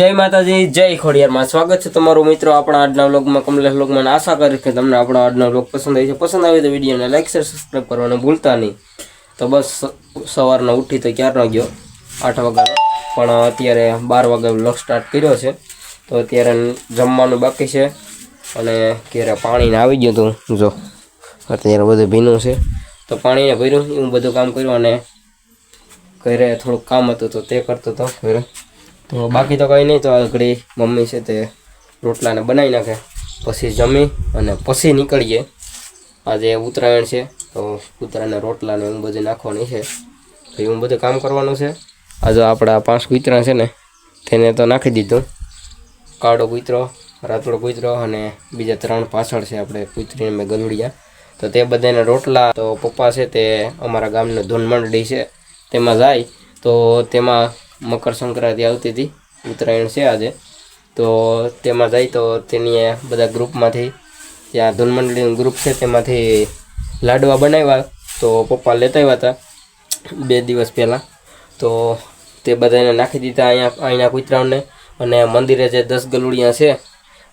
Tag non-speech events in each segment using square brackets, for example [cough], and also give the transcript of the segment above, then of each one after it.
જય માતાજી, જય ખોડિયારમાં. સ્વાગત છે તમારું મિત્રો આપણા આજના વ્લોગમાં, કમલેશ વ્લોગમાં. આશા કરી કે તમને આપણો આજનો વ્લોગ પસંદ આવી છે. પસંદ આવી તો વિડીયોને લાઈક, શેર સબસ્ક્રાઈબ કરવાનું ભૂલતા નહીં. તો બસ, સવારના ઉઠી તો ક્યારનો ગયો? આઠ વાગ્યાનો. પણ અત્યારે બાર વાગે વ્લોગ સ્ટાર્ટ કર્યો છે. તો અત્યારે જમવાનું બાકી છે. અને ક્યારે પાણીને આવી ગયું હતું. જો, અત્યારે બધું ભીનું છે. તો પાણીને ભર્યું. હું બધું કામ કર્યું અને ઘરે થોડુંક કામ હતું તો તે કરતો હતો ઘરે. તો બાકી તો કંઈ નહીં, તો આગળ મમ્મી છે તે રોટલાને બનાવી નાખે. પછી જમી અને પછી નીકળીએ. આજે ઉત્તરાયણ છે, તો કૂતરાને રોટલાને એવું બધું નાખવાની છે. તો એવું બધું કામ કરવાનું છે. આજે આપણા પાંચ કૂતરા છે ને, તેને તો નાખી દીધું. કાળો કૂતરો રાતળો કૂતરો અને બીજા ત્રણ પાછળ છે આપણે કૂતરીને મેં ગલુડિયા. તો તે બધાને રોટલા, તો પપ્પા છે તે અમારા ગામનો ધૂન મંડળી છે, તેમાં જાય. તો તેમાં મકર સંક્રાંતિ આવતી હતી. ઉત્તરાયણ છે આજે. તો તેમાં જાય તો તેની બધા ગ્રુપમાંથી ત્યાં ધૂન મંડળીનું ગ્રુપ છે તેમાંથી લાડવા બનાવ્યા. તો પપ્પા લેતા આવ્યા હતા બે દિવસ પહેલાં. તો તે બધાને નાખી દીધા અહીંયા, અહીંના કૂતરાઓને. અને મંદિરે જે દસ ગલુડિયા છે,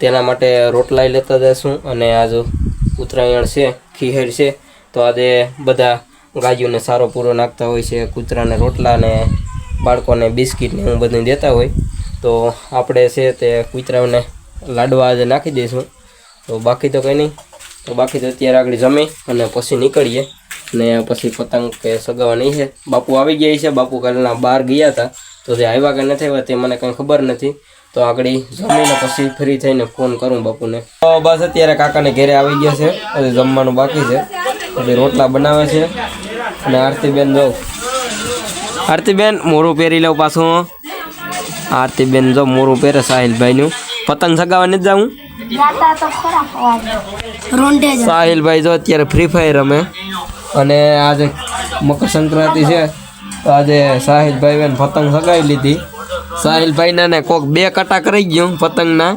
તેના માટે રોટલાય લેતા જશું અને આજે ઉત્તરાયણ છે, ખીહેર છે. તો આજે બધા ગાયોને સારો પૂરો નાખતા હોય છે, કૂતરાને રોટલા ને બાળકોને બિસ્કિટ ને એવું બધું દેતા હોય, તો આપણે છે તે કૂતરાઓને લાડવા આજે નાખી દઈશું. તો બાકી તો કંઈ નહીં. તો બાકી તો અત્યારે આગળ જમી અને પછી નીકળીએ. ને પછી પતંગ કે સગાવાની છે. બાપુ આવી ગયા છે. બાપુ કાલના બહાર ગયા હતા. તો તે આવ્યા કે નથી આવ્યા તે મને કંઈ ખબર નથી. તો આગળ જમીને પછી ફ્રી થઈને ફોન કરું બાપુને. તો બસ અત્યારે કાકાને ઘરે આવી ગયા છે. હજી જમવાનું બાકી છે. એટલે રોટલા બનાવે છે. અને આરતીબેન જો આરતીબેન મોરું પહેરી લઉં પાછું આરતીબેન જો મોરું પહેરે સાહિલભાઈનું. પતંગ સગાવવા નથી જાઉં? સાહિલભાઈ જો અત્યારે ફ્રી ફાયર રમે. અને આજે મકર સંક્રાંતિ છે. તો આજે સાહિલભાઈ બેન પતંગ સગાવી લીધી. સાહિલભાઈના ને કોક બે કટા કરી ગયું પતંગના.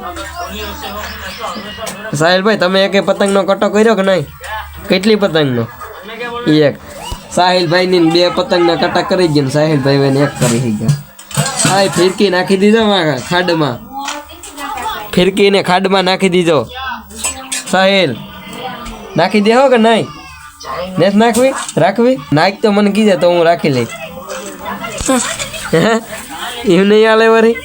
સાહિલભાઈ તમે એકે પતંગનો કટો કર્યો કે નહીં? કેટલી પતંગનો? એક. સાહિલભાઈની ને બે પતંગના કટા કરી ગયા ને સાહિલભાઈ બેન એક કરી ગયા. હા ફિરકી નાખી દીધો માં ખાડમાં. ફિરકીને ખાડમાં નાખી દીધો. સાહિલ નાખી દેવો કે નહીં? નેસ નાખવી? રાખવી? નાખ તો મને કીધે તો હું રાખી લઈ એવું નહીં હાલે વરી?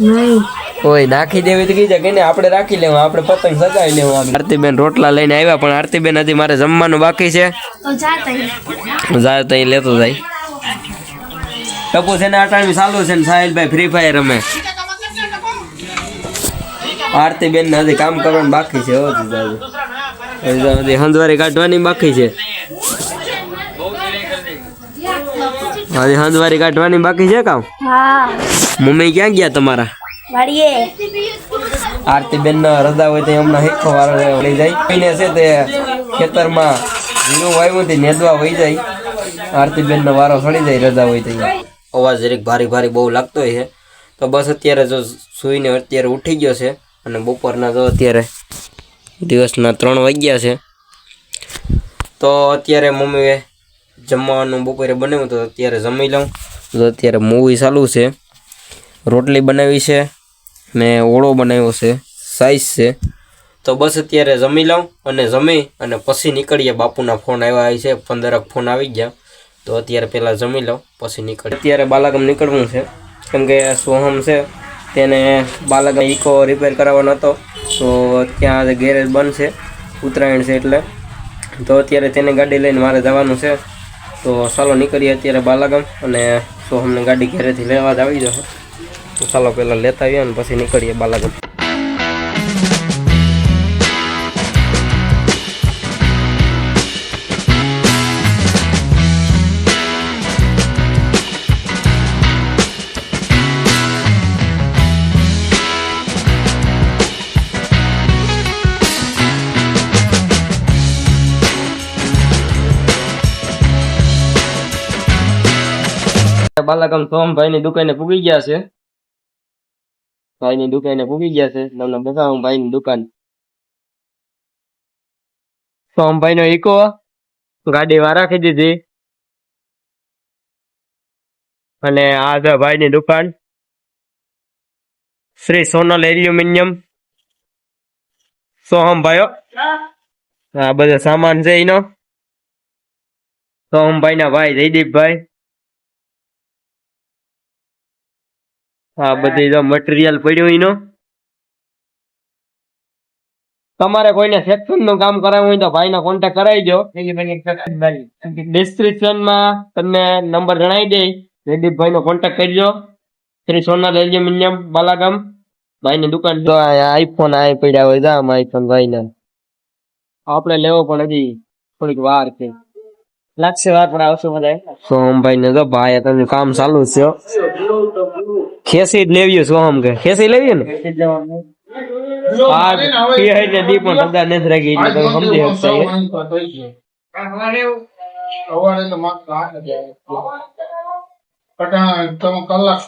નહીં. ઓય નાખી દેવી તો કીધે કે આપણે રાખી લેવું આપણે પતંગ સગાવી લેવું. આરતીબેન રોટલા લઈને આવ્યા પણ આરતીબેન હજી મારે જમવાનું બાકી છે. તો જાતા જાય તો અહીં લેતો જાય. ટપુ છે ને અટાણવી ચાલુ છે ને સાહિલભાઈ ફ્રી ફાયર રમે. આરતીબેન ને હજી કામ કરવાનું બાકી છે. હજી તો હંજવારી કાઢવાની બાકી છે. હજી હંજવારી કાઢવાની બાકી છે કામ? મમ્મી ક્યાં ગયા તમારા? વાડીએ આરતીબેન ના રદા હોય તો હમણાં હેખો વાળો લઈ જાય. કોઈને છે તે ખેતરમાં જીરું વાવ્યું તે નેદવા વહી જાય. આરતીબેન નો વારો સડી જાય રદા હોય તો અવાજ જરીક ભારી ભારી બહુ લાગતો હોય છે. તો બસ અત્યારે જો સૂઈને અત્યારે ઉઠી ગયો છે અને બપોરના જો અત્યારે દિવસના ત્રણ વાગ્યા છે. તો અત્યારે મમ્મીએ જમવાનું બપોરે બનાવ્યું તો અત્યારે જમી લઉં. તો અત્યારે મૂવી ચાલુ છે. રોટલી બનાવી છે. ને ઓળો બનાવ્યો છે. સાઈઝ છે. તો બસ અત્યારે જમી લઉં અને જમી અને પછી નીકળીએ. બાપુના ફોન આવ્યા છે. પંદરક ફોન આવી ગયા. તો અત્યારે પહેલાં જમી લઉં, પછી નીકળીએ. અત્યારે બાલાગમ નીકળવું છે. કેમ કે સોહમ છે. તેને બાલાગમ ઇકો રિપેર કરાવવાનો હતો. તો ત્યાં ગેરેજ બંધ છે ઉત્તરાયણ છે એટલે. તો અત્યારે તેને ગાડી લઈને મારે જવાનું છે. તો ચાલો નીકળીએ અત્યારે બાલાગમ અને સોહમને ગાડી ઘેરેથી લેવા જ આવી જશે. તો ચાલો પહેલાં લેતા આવીએ અને પછી નીકળીએ બાલાગમ બાલાગામ સોમભાઈની દુકાને પૂગી ગયા છે ભાઈની દુકાને પૂગી ગયા છે તમને બતાવું ભાઈની દુકાન સોમભાઈનો ઈકો ગાડી વાર રાખી દીધી અને આ છે ભાઈની દુકાન શ્રી સોનલ એલ્યુમિનિયમ સોહમ ભાઈઓ આ બધો સામાન છે એનો સોહમભાઈ ના ભાઈ જયદીપભાઈ આ બધી જો મટીરિયલ પડ્યું એનો. તમારે કોઈને સેક્શનનું કામ કરાવવું હોય તો ભાઈનો કોન્ટેક્ટ કરાવી દો. ડિસ્ક્રિપ્શનમાં તમને નંબર જણાવી દે. જયદીપભાઈ નો કોન્ટેક્ટ કરજો શ્રી સોનાર એલ્યુમિનિયમ બાલાગામ. ભાઈની દુકાન જો આઈફોન આ પડ્યા હોય જામ આઈફોન ભાઈ ના આપણે લેવો પણ હજી થોડીક વાર છે. લાગશે વાર પણ આવશે મજા સોમભાઈ ને તો ભાઈ તમે કામ ચાલુ છે હો. ખેસી જ લેવી સોહમ કે? ખેસી લેવી ને.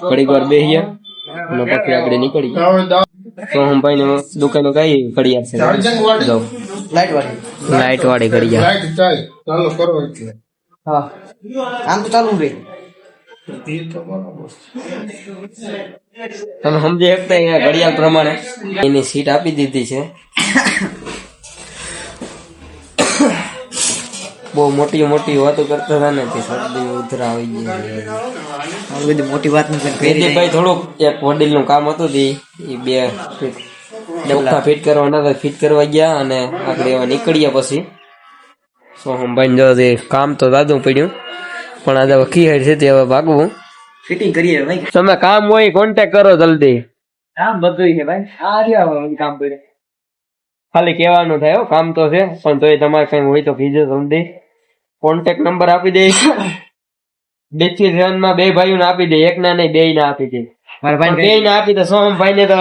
ઘડીક વાર અને પછી આપડે નીકળી સોહમભાઈ ને દુકાનો કઈ ઘડિયાળ છે? લાઈટ વાળી? ઘડિયાળ. ચાલો. કરો એટલે. હા. આમ તો ચાલુ રે તમે સમજી શકતા અહીંયા ઘડિયાળ પ્રમાણે? એની સીટ આપી દીધી છે. બહુ મોટી મોટી વાતો કરતા હતા ને તે શરદી ઉધરા આવી ગઈ બધી મોટી વાત નથી ભાઈ થોડુંક એક વડીલનું કામ હતું તે. એ બે ફીટ ડબકા ફિટ કરવાના હતા ફિટ કરવા ગયા અને આગળ એવા નીકળ્યા પછી. સોહમભાઈ જો કામ તો દાદું પડ્યું. પણ આજે હવે ખીહેડ છે તે હવે ભાગવું. ફિટિંગ કરીએ ભાઈ. તમે કામ હોય કોન્ટેક કરો જલ્દી. કામ બધું છે ભાઈ. આ રહ્યા કામ કરે ખાલી કહેવાનું થાય હો, કામ તો છે પણ તોય તમારે કઈ હોય તો કીજો જલ્દી. કોન્ટેક્ટ નંબર આપી દે બેથી માં બે ભાઈઓને આપી દે એક ના નહીં બે ના આપી દે. મારા ભાઈ બે ને આપી દે સોહમભાઈ ને તો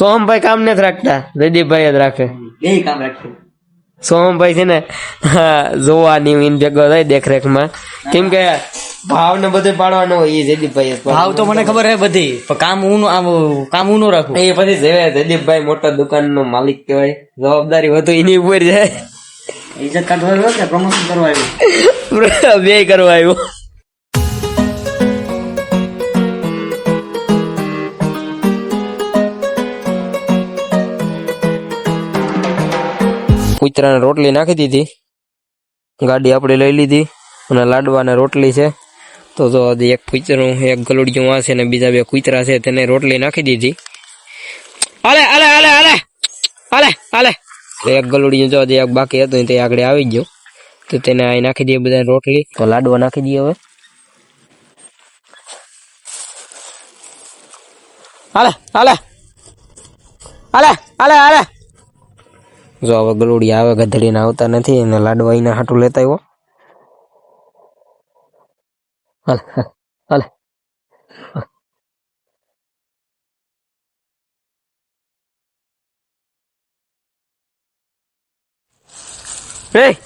સોહમભાઈ કામ નથી રાખતા. જયદીપભાઈ જ રાખે. બે કામ રાખશે સોહમભાઈ છે ને જોવાની ઈન ભેગો થાય દેખરેખમાં. કેમ કે ભાવ ને બધું પાડવાનું હોય એ જયદીપભાઈ ભાવ તો મને ખબર હે બધી પણ કામ હું આમ કામ હું ન રાખું એ પછી જયદીપભાઈ મોટા દુકાન નો માલિક કહેવાય. જવાબદારી વધુ એની ઉપર જાય. ઇજ્જત કાઢવા આવ્યો કે પ્રમોશન કરવા આવ્યો? [laughs] બે કરવા આવ્યો. કૂતરાને રોટલી નાખી દીધી. ગાડી આપણે લઈ લીધી અને લાડવાને રોટલી છે. તો જો હજી એક કૂતરું, એક ગલુડિયું આ છે ને બીજા બે કૂતરા છે, તેને રોટલી નાખી દીધી. હાલે હાલે હાલે હાલે હાલે હાલે. એક ગલુડિયું જો હજી એક બાકી હતું તે આગળ આવી ગયો. તો તેને અહીં નાખી દઈએ બધા રોટલી. તો લાડવા નાખી દઈએ હવે. હાલે હાલે. હાલે હાલે હાલે. જો હવે ગલુડી આવે ગધડીને આવતા નથી એના હાટું લેતા આવ્યો. હાલે હાલે Hey!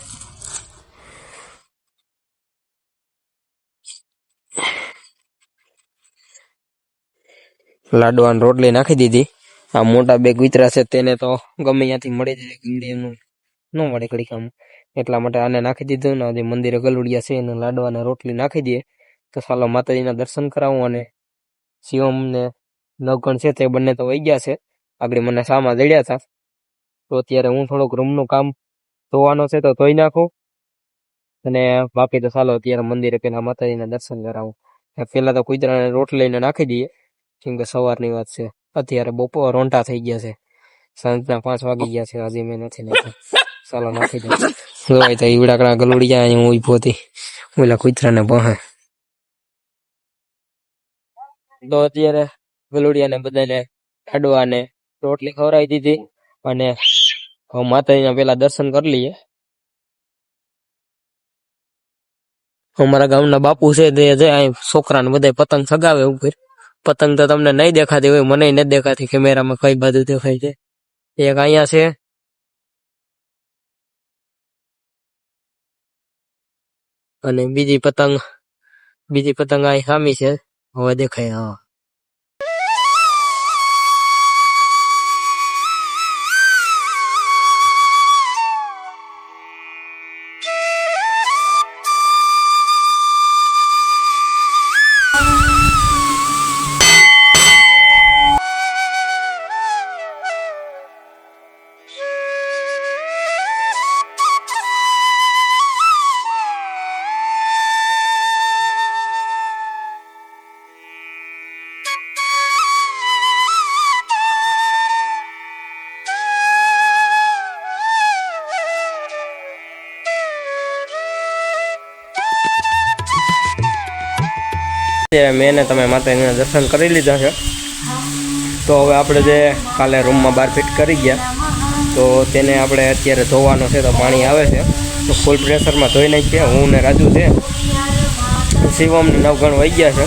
લાડવાની રોટલી નાખી દીધી. આ મોટા બે કૂતરા છે, તેને તો ગમે ત્યાંથી મળી જાય ગીડી ન મળે કડી કામ એટલા માટે આને નાખી દીધું ને જે મંદિરે ગલુડિયા છે, એને લાડવાને રોટલી નાખી દઈએ તો ચાલો માતાજીના દર્શન કરાવું અને શિવમ ને નવગણ છે તે બંને તો વહી ગયા છે. આગળ મને સામા જડ્યા હતા. તો અત્યારે હું થોડુંક રૂમનું કામ ધોવાનો છે તો ધોઈ નાખું. અને બાકી તો ચાલો અત્યારે મંદિરે પેલા માતાજીના દર્શન કરાવું. પેલા તો કુતરાને રોટલીને નાખી દઈએ. કેમ કે સવારની વાત છે. અત્યારે બપોર રોંટા થઈ ગયા છે. સાંજના પાંચ વાગી ગયા છે, હજી મેં નથી નાખ્યા. ચાલો નાખી દઉં જોવાય તો ઈવડાકડા ગલુડિયા અહીં હું ઊભો હતી. ઓલા કુતરાને બહે. તો અત્યારે ગલુડિયાને બધાને ખાડવાને રોટલી ખવડાવી દીધી અને માતાજીના પેલા દર્શન કરી લઈએ. અમારા ગામના બાપુ છે તે જે છોકરાને બધા પતંગ સગાવે ઉપર. પતંગ તો તમને નહીં દેખાતી હોય, મને નથી દેખાતી કેમેરામાં કઈ બાજુ દેખાય છે એક અહીંયા છે. અને બીજી પતંગ બીજી પતંગ અહીં સામી છે. હવે દેખાય, હા. તે મેં તમે માતાજીના દર્શન કરી લીધા છે. તો હવે આપણે જે કાલે રૂમમાં બાર ફિટ કરી ગયા. તો તેને આપણે અત્યારે ધોવાનો છે તો પાણી આવે છે. તો ફૂલ પ્રેશરમાં ધોઈ નાખીએ. હું ને રાજુ છે. શિવમને નવગણ વહી ગયા છે.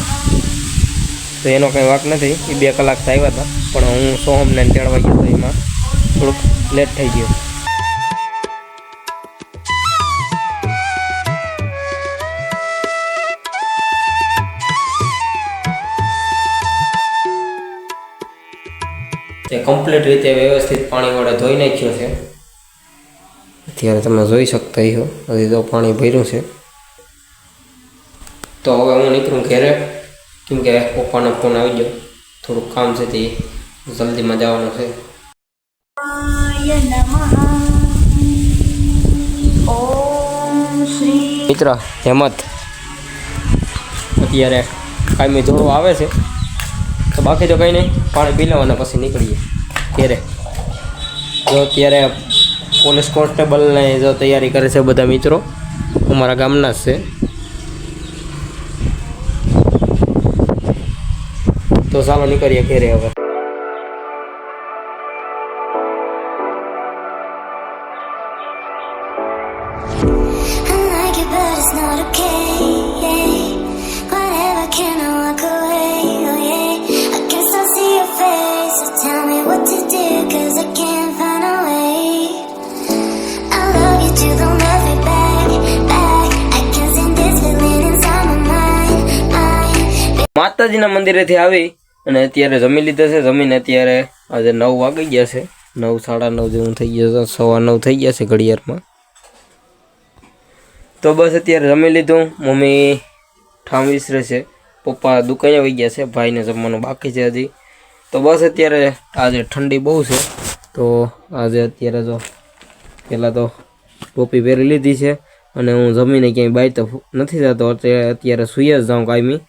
તો એનો કંઈ વાંક નથી. એ બે કલાક તો આવ્યા હતા. પણ હું સોહમને તેડવા ગયો તો એમાં થોડુંક લેટ થઈ ગયું. કમ્પ્લીટ રીતે વ્યવસ્થિત પાણી વડે ધોઈ નાખ્યો છે. અત્યારે તમે જોઈ શકતા છો હજી તો પાણી ભર્યું છે. તો હવે હું નીકળું ઘેરે, કેમ કે પપ્પાનો ફોન આવી ગયો. થોડુંક કામ છે તે જલ્દીમાં જવાનું છે. મિત્ર, હેમત, અત્યારે કાયમી જોડો આવે છે. તો બાકી તો કંઈ નહીં, પાણી પી લેવાના પછી નીકળીએ. ઘેરે જો અત્યારે પોલીસ કોન્સ્ટેબલને જો તૈયારી કરે છે બધા મિત્રો. અમારા ગામના જ છે. તો ચાલો નીકળીએ ઘેરે હવે. માતાજીના મંદિરેથી આવી અને અત્યારે જમી લીધા છે. જમીને અત્યારે આજે નવ વાગી ગયા છે. નવ, સાડા નવ જેવું થઈ ગયા છે. સવા નવ થઈ ગયા છે ઘડિયાળમાં. તો બસ અત્યારે જમી લીધું. મમ્મી ઠામ વિસરે છે. પપ્પા દુકાને વહી ગયા છે. ભાઈને જમવાનું બાકી છે હજી. તો બસ અત્યારે આજે ઠંડી બહુ છે. તો આજે અત્યારે તો પહેલાં તો ટોપી પહેરી લીધી છે અને હું જમીને ક્યાંય બાય તો નથી જતો. અત્યારે અત્યારે સુઈ જ જાઉં કાયમી.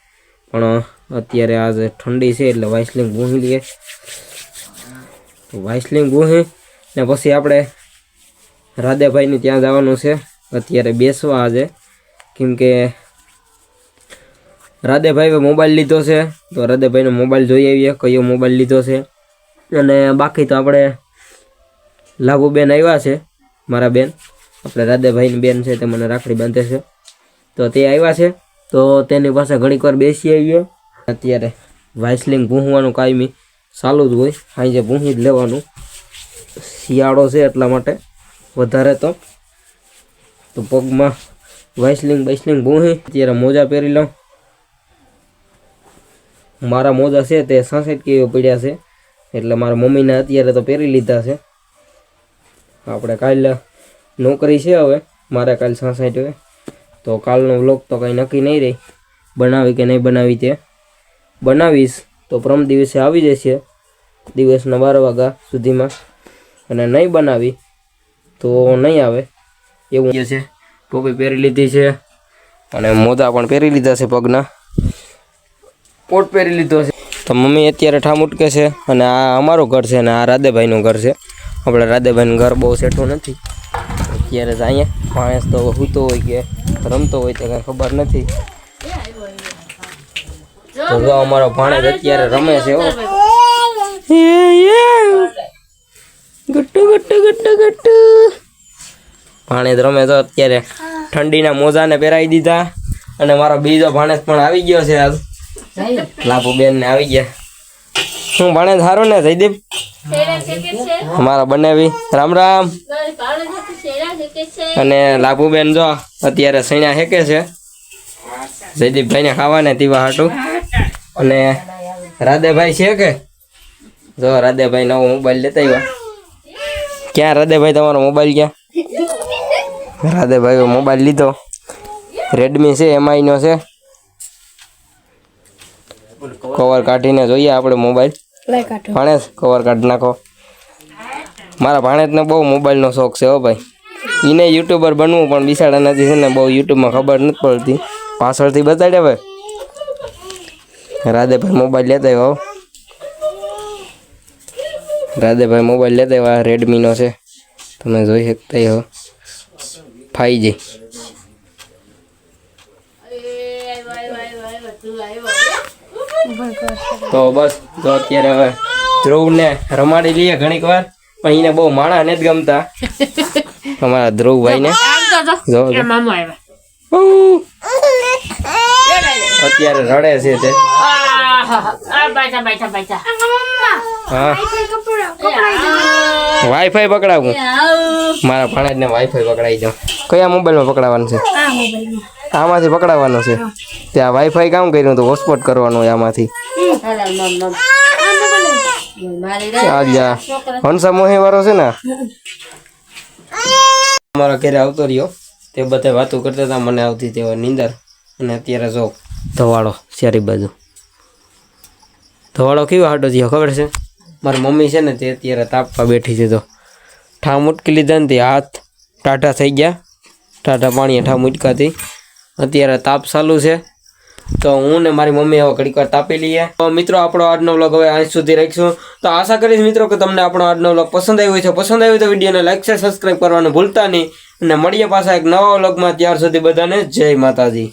પણ અત્યારે આજે ઠંડી છે એટલે વાઇસલિંગ ગોહી લઈએ. તો વાઇસલિંગ ગોહી ને પછી આપણે રાધેભાઈની ત્યાં જવાનું છે. અત્યારે બેસવા આજે. કેમ કે રાધેભાઈએ મોબાઈલ લીધો છે. તો રાધેભાઈનો મોબાઈલ જોઈ આવીએ, કયો મોબાઈલ લીધો છે. અને બાકી તો આપણે લાભુબેન આવ્યા છે, મારા બેન. આપણે રાધેભાઈની બેન છે તે મને રાખડી બાંધે છે. તો તે આવ્યા છે. તો તેની પાસે ઘણીક વાર બેસી આવીએ. અત્યારે વાઇસલિંગ ભૂંહવાનું કાયમી ચાલુ જ હોય. સાંજે ભૂંહી જ લેવાનું. શિયાળો છે એટલા માટે વધારે તો. તો પગમાં વાઇસલિંગ બાઇસલિંગ ભૂંહી. અત્યારે મોજા પહેરી લઉં. મારા મોજા છે તે સાસઠ કેવી પડ્યા છે. એટલે મારા મમ્મીને અત્યારે તો પહેરી લીધા છે. આપણે કાલ નોકરી છે હવે. મારે કાલ હોય. તો કાલનો વ્લોગ તો કંઈ નક્કી નહીં રહી. બનાવી કે નહીં બનાવી તે? બનાવીશ. તો પ્રમ દિવસે આવી જશે. દિવસના બાર વાગ્યા સુધીમાં. અને નહીં બનાવી, તો નહીં આવે. એવું છે. ટોપી પહેરી લીધી છે. અને મોજા પણ પહેરી લીધા છે પગના. કોટ પહેરી લીધો છે. તો મમ્મી અત્યારે ઠામ ઉટકે છે. અને આ અમારું ઘર છે અને આ રાધેભાઈનું ઘર છે. આપણે રાધેભાઈનું ઘર બહુ સેઠું નથી. અત્યારે જ અહીંયા માણસ તો સૂતો હોય કે રમતો હોય તે કાંઈ ખબર નથી. તો જો અમારો ભાણેજ અત્યારે રમે છે હો. ગટ્ટુ ગટ્ટુ ગટ્ટુ ગટ્ટુ. ભાણેજ રમે તો અત્યારે ઠંડીના મોજાને પહેરાવી દીધા. અને મારો બીજો ભાણેજ પણ આવી ગયો છે આજ લાભુ બેન ને આવી ગયા. શું ભાણેજ સારું ને જયદીપ? અમારા બંને રામ રામ. અને લાભુબેન જો અત્યારે સૈણા હેકે છે. જયદીપભાઈને ખાવાને તીવા હાટું. અને રાધેભાઈ છે કે? જો રાધેભાઈ નવો મોબાઈલ લેતા આવ્યા. ક્યાં રાધેભાઈ તમારો મોબાઈલ ક્યાં? રાધેભાઈ મોબાઈલ લીધો. રેડમી છે એમઆઈ નો છે. કવર કાઢીને જોઈએ આપણે મોબાઈલ. ભાણેજ કવર કાઢી નાખો. મારા ભાણેજને બહુ મોબાઈલનો શોખ છે હો ભાઈ. એને યુટ્યુબર બનવું પણ બિસાડા નથી છે ને બહુ યુટ્યુબમાં ખબર નથી પડતી. પાછળથી બતાડે હવે રાધેભાઈ મોબાઈલ લેતા આવ્યો રાધેભાઈ મોબાઈલ લેતા આવ્યા રેડમીનો છે. તમે જોઈ શકતા હો. ફાઈ જી તો બસ તો અત્યારે હવે ધ્રુવને રમાડી લઈએ ઘણીક વાર. પણ એને બહુ માણા ગમતા. [laughs] અમારા ધ્રુવભાઈને. જો જો. મામો આવ્યા. ઉહ. અત્યારે રડે છે તે. વાઈફાઈ પકડાવું. મારા ભાણેજને વાઈફાઈ પકડાવી દઉં. કયા મોબાઈલમાં પકડાવવાનું છે? આમાંથી પકડાવવાનું છે. ત્યાં વાઈફાઈ કામ કર્યું તો હોટસ્પોટ કરવાનું આમાંથી. હંસા મોહી વાળો છે ને? અમારા ઘરે આવતો રહ્યો. તે બધા વાતો કરતા હતા મને આવતી તેવા નીંદર. અને અત્યારે જો ધવાડો ચારી બાજુ. ધવાળો કેવો હાટો થયો ખબર છે? મારી મમ્મી છે ને તે અત્યારે તાપવા બેઠી છે તો. ઠામ ઉટકી લીધા ને તે હાથ ટાટા થઈ ગયા. ટાટા પાણીએ ઠામ ઉટકાતી. અત્યારે તાપ ચાલુ છે. તો હું ને મારી મમ્મી હવે ઘડીક વાર તાપી લઈએ. તો મિત્રો, આપણો આજનો વ્લોગ હવે અહીં સુધી રાખીશું. તો આશા કરીશ મિત્રો કે તમને આપણો આજનો વ્લોગ પસંદ આવ્યો છે પસંદ આવ્યો તો વિડીયોને લાઈક શેર સબસ્ક્રાઈબ કરવાનું ભૂલતા નહીં. અને મળીએ પાછા એક નવા વ્લોગમાં ત્યાર સુધી બધાને જય માતાજી.